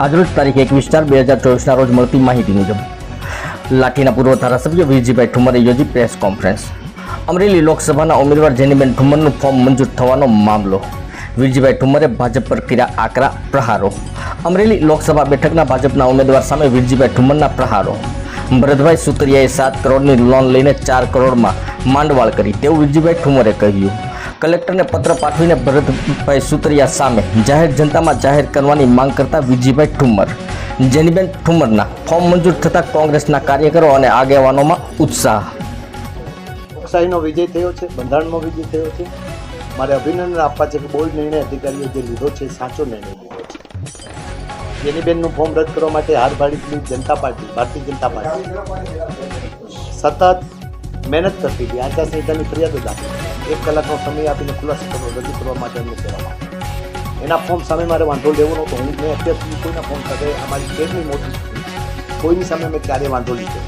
આજરોજ તારીખ એકવીસ ચાર બે હજાર ચોવીસના રોજ મળતી માહિતી મુજબ લાઠીના પૂર્વ ધારાસભ્ય વિરજીભાઈ ઠુમરે યોજી પ્રેસ કોન્ફરન્સ. અમરેલી લોકસભાના ઉમેદવાર જેનીબેન ઠુમરનું ફોર્મ મંજૂર થવાનો મામલો. વિરજીભાઈ ઠુમરે ભાજપ પર કર્યા આકરા પ્રહારો. અમરેલી લોકસભા બેઠકના ભાજપના ઉમેદવાર સામે વિરજીભાઈ ઠુમરના પ્રહારો. ભરતભાઈ સુતરિયાએ સાત કરોડની લોન લઈને ચાર કરોડમાં માંડવાળ કરી, તેવું વિરજીભાઈ ઠુમરે કહ્યું. કલેક્ટરને પત્ર પાઠવીને ભરતભાઈ સુતરિયા સામે જાહેર જનતામાં જાહેર કરવાની માંગ કરતા વિજીભાઈ ઠુમ્મર. જેનીબેન ઠુમરના ફોર્મ મંજૂર થતાં કોંગ્રેસના કાર્યકરો અને આગેવાનોમાં ઉત્સાહ. લોકશાહીનો વિજય થયો છે, બંધારણનો વિજય થયો છે. મારે અભિનંદન આપવા છે કે બોર્ડ નિર્ણય અધિકારીઓ જે લીધો છે, સાચો નિર્ણય લીધો છે. જેનીબેનનું ફોર્મ રદ કરવા માટે હાર ભાડીની જનતા પાર્ટી, ભારતીય જનતા પાર્ટી. સતત મહેનત કરતી હતી. આચારસંહિતાની જ આપી. એક કલાકનો સમય આપીને ખુલાસો કરવો, રજૂ કરવા માટે અમને કહેવામાં એના ફોર્મ સામે મારે વાંધો લેવો નહોતો. હું, મેં અત્યાર સુધી કોઈના ફોર્મ સાથે અમારી કેટલી મોટી. કોઈની સામે મેં ક્યારે વાંધો લીધો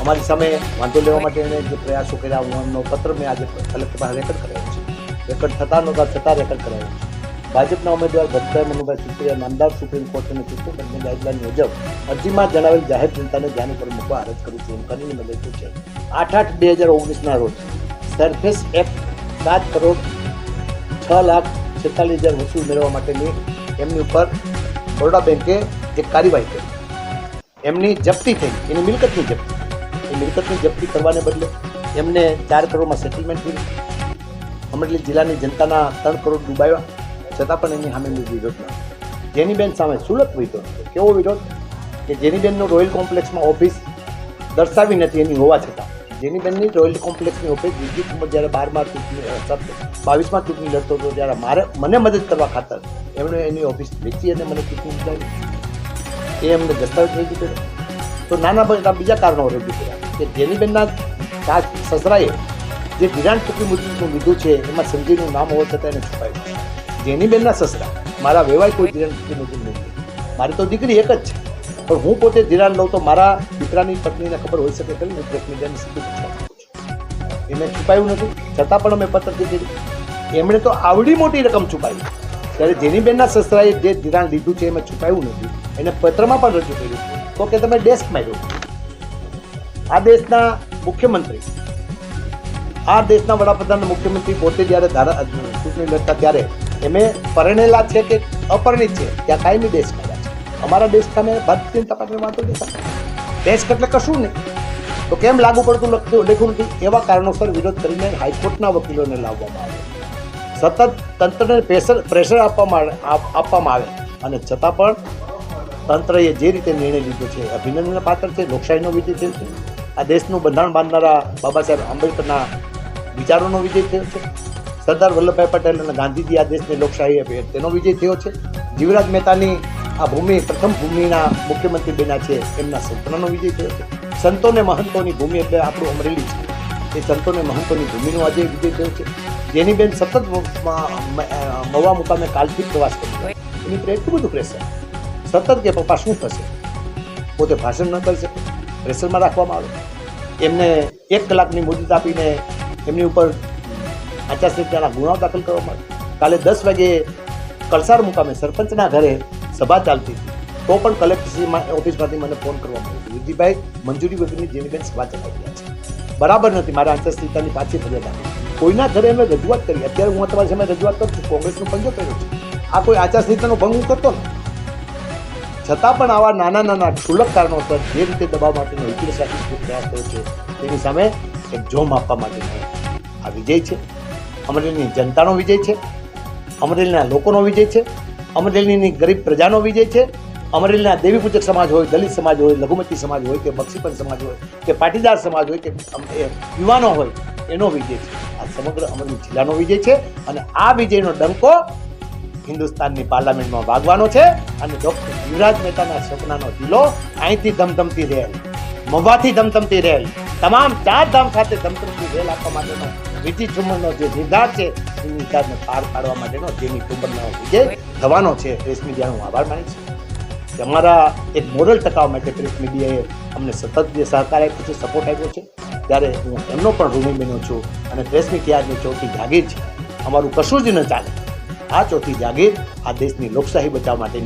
અમારી સામે વાંધો લેવા માટે એણે જે પ્રયાસો કર્યા, હું એમનો પત્ર મેં આજે કલેક્ટર પાસે રેકર્ડ કરાવ્યો છે. રેકર્ડ થતા નહોતા છતાં રેકર્ડ કરાવ્યો છે. ભાજપના ઉમેદવાર ભટ્ટભાઈ મનુભાઈ સુત્રિયા નામદાર સુપ્રીમ કોર્ટની ચૂંટણી પંચની ગાઈડલાઈન મુજબ અરજીમાં જણાવેલ જાહેર જનતાને ધ્યાન ઉપર મૂકવા અરજ કરું છું. એમ કરીને મેં લખ્યું છે. આઠ આઠ બે હજાર ઓગણીસના રોજ સરફેસ એપ સાત કરોડ છ લાખ છેતાલીસ હજાર વસૂલ મેળવવા માટેની એમની ઉપર બરોડા બેંકે એક કાર્યવાહી કરી. એમની જપ્તી થઈ. એની મિલકતની જપ્તી. એ મિલકતની જપ્તી કરવાને બદલે એમને ચાર કરોડમાં સેટલમેન્ટ કર્યું અમરેલી જિલ્લાની જનતાના ત્રણ કરોડ ડૂબાવ્યા. છતાં પણ એની સામે વિરોધ ન જેનીબેન સામે સુરત વિરોધ કેવો વિરોધ કે જેનીબેનનું રોયલ કોમ્પ્લેક્સમાં ઓફિસ દર્શાવી નથી એની હોવા છતાં. જેનીબેનની રોયલ કોમ્પ્લેક્સની ઓફિસ બીજી કુમાર જ્યારે બારમાં ચૂંટણી બાવીસમાં ચૂંટણી લડતો હતો ત્યારે મારે, મને મદદ કરવા ખાતર એમણે એની ઓફિસ વેચી અને મને ચૂંટણી ઉતારી. એ એમને દસ્તાવેજ રજૂ કર્યો તો નાના બધા બીજા કારણો રજૂ કર્યા કે જેનીબેનના સાસ, સસરાએ જે ધિરાણ ચૂકવી મુજબનું લીધું છે, એમાં સંજયનું નામ હોવા છતાં એને છુપાયું. જેનીબેનના સસરા. મારા વેવાય કોઈ ધિરાણ નથી નથી મારી તો દીકરી એક જ છે. પણ હું પોતે ધિરાણ લઉં તો મારા દીકરાની પત્નીને ખબર હોઈ શકે ખરી હું પ્રેસ મીડિયાની સીધું પૂછવા માંગુ છું. એને છુપાયું નથી. છતાં પણ અમે પત્રથી દીધી. એમણે તો આવડી મોટી રકમ છુપાવી ત્યારે જેનીબેનના સસરાએ જે ધિરાણ લીધું છે એમાં છુપાયું નથી. એને પત્રમાં પણ રજૂ કર્યું તો કે તમે ડેસ્ક માર્યો. આ દેશના મુખ્યમંત્રી. આ દેશના વડાપ્રધાન મુખ્યમંત્રી પોતે જ્યારે ધારા ચૂંટણી લડતા ત્યારે એમે પરણેલા છે કે અપરિણિત છે? ત્યાં કાયમી દેશ કર્યા છે. અમારા દેશ સામે ભારતીય જનતા પાર્ટીનો વાંધો નથી દેશ એટલે કશું નહીં. તો કેમ લાગુ પડતું લખતું લેખું નથી? એવા કારણોસર વિરોધ કરીને હાઈકોર્ટના વકીલોને લાવવામાં આવે સતત તંત્રને પ્રેશર પ્રેશર આપવામાં આપવામાં આવે. અને છતાં પણ તંત્રએ જે રીતે નિર્ણય લીધો છે અભિનંદન પાત્ર છે, લોકશાહીનો વિજય થયો છે. આ દેશનું બંધારણ બાંધનારા બાબા સાહેબ આંબેડકરના વિચારોનો વિજય થયો છે. સરદાર વલ્લભભાઈ પટેલ અને ગાંધીજી આ દેશની લોકશાહી ભેટ તેનો વિજય થયો છે. જીવરાજ મહેતાની આ ભૂમિ, પ્રથમ ભૂમિના મુખ્યમંત્રી બન્યા છે એમના સપનાનો વિજય થયો છે. સંતોને મહંતોની ભૂમિ એટલે આપણું અમરેલી છે. એ સંતોને મહંતોની ભૂમિનો આજે વિજય થયો છે. જેની બેન સતત મવા મુકામે કાલથી પ્રવાસ કર્યો એની પર એટલું બધું પ્રેશર. સતત કે પપ્પા શું થશે? પોતે ભાષણ ન કરી શકે. પ્રેશરમાં રાખવામાં આવે. એમને એક કલાકની મુદત આપીને એમની ઉપર આચારસંહિતાના ગુનાઓ દાખલ કરવામાં આવે કાલે દસ વાગે કલસાર મુકામે સરપંચના ઘરે સભા ચાલતી હતી. તો પણ કલેક્ટર ઓફિસમાંથી મને ફોન કરવામાં આવ્યો વિધિભાઈ મંજૂરી વગરની જેની બેન સભા ચલાવી રહ્યા છે. બરાબર નથી, મારા આચારસંહિતાની પાછી ફરિયાદ કોઈના ઘરે અમે રજૂઆત કરી. અત્યારે હું તમારી સામે રજૂઆત કરું છું. કોંગ્રેસનો પંજો કર્યો છે. આ કોઈ આચારસંહિતાનો ભંગ હું કરતો ને છતાં પણ આવા નાના નાના ક્ષુલક કારણોસર જે રીતે દબાવ માટેનો ઇતિહાસ પ્રયાસ કર્યો છે, તેની સામે એક જોમ આપવા માટેનો આ વિજય છે. અમરેલીની જનતાનો વિજય છે, અમરેલીના લોકોનો વિજય છે, અમરેલીની ગરીબ પ્રજાનો વિજય છે, અમરેલીના દેવી પૂજક સમાજ હોય, દલિત સમાજ હોય, લઘુમતી સમાજ હોય કે બક્ષીપન સમાજ હોય કે પાટીદાર સમાજ હોય કે યુવાનો હોય, એનો વિજય છે. આ સમગ્ર અમરેલી જિલ્લાનો વિજય છે અને આ વિજયનો ડંકો હિન્દુસ્તાનની પાર્લામેન્ટમાં વાગવાનો છે અને ડોક્ટર યુવરાજ મહેતાના સપનાનો જિલ્લો અહીંથી ધમધમતી રેલ મવાથી ધમધમતી રેલ, તમામ ચાર ધામ ખાતે ધમધમતી રેલ આપવા માટેનો વિધિ ઠુમરનો જે નિર્ધાર છે એ નિર્ધારને પાર પાડવા માટેનો જેની ઠુમરનો વિજય થવાનો છે, પ્રેસ મીડિયાનો હું આભાર માનીશ કે અમારા એક મોરલ ટકાવવા માટે પ્રેસ મીડિયાએ અમને સતત જે સહકાર આપ્યો છે સપોર્ટ આપ્યો છે, ત્યારે હું એમનો પણ ઋણી બન્યો છું અને પ્રેસ મીડિયાની ચોથી જાગીર છે. અમારું કશું જ ન ચાલે. આ ચોથી જાગીર આ દેશની લોકશાહી બચાવવા માટેની